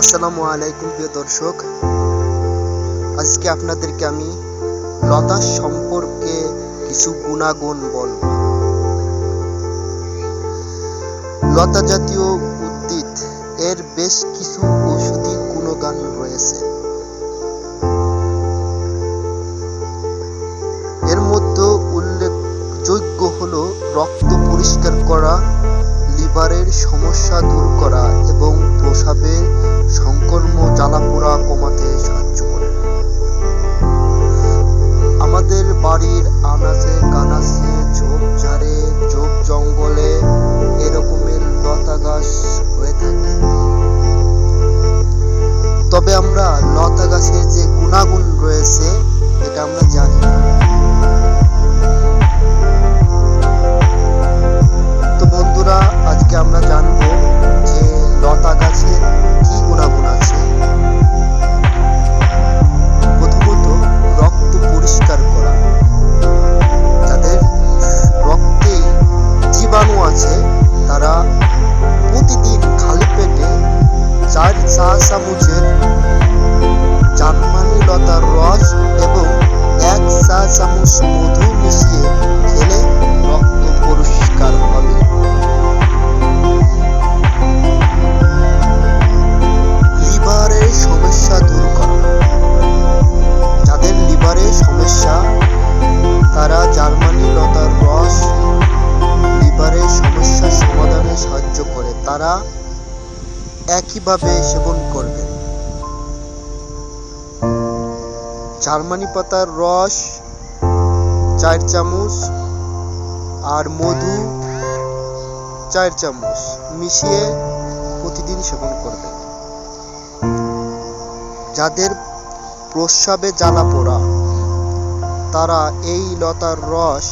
আসসালামু আলাইকুম প্রিয় দর্শক। আজকে আপনাদেরকে আমি লতা সম্পর্কে কিছু গুণাগুণ বলব। লতা জাতীয় উদ্ভিদ, এর বেশ কিছু ঔষধি গুণগান রয়েছে। এর মধ্যে উল্লেখযোগ্য হলো রক্ত পরিষ্কার করা, লিভারের সমস্যা কমাতে সাহায্য করে। আমাদের বাড়ির আনাচে কানাচে ঝোপঝাড়ে ঝোপ জঙ্গলে এরকমের লতা গাছ হয়ে থাকে। তবে আমরা লতা গাছের যে গুণাগুণ চামচ মধু মিশিয়ে খেলে রক্ত পরিষ্কার হবে। লিভারের সমস্যা দূর করা। যাদের লিভারের সমস্যা, তারা জার্মানি লতার রস লিভারের সমস্যা সমাধানে সাহায্য করে। তারা একইভাবে সেবন করবে। জার্মানি পাতার রস চার চামচ আর মধু চার চামচ মিশিয়ে প্রতিদিন সেবন করবে। যাদের প্রস্রাবে জ্বালা পোড়া, তারা এই লতার রস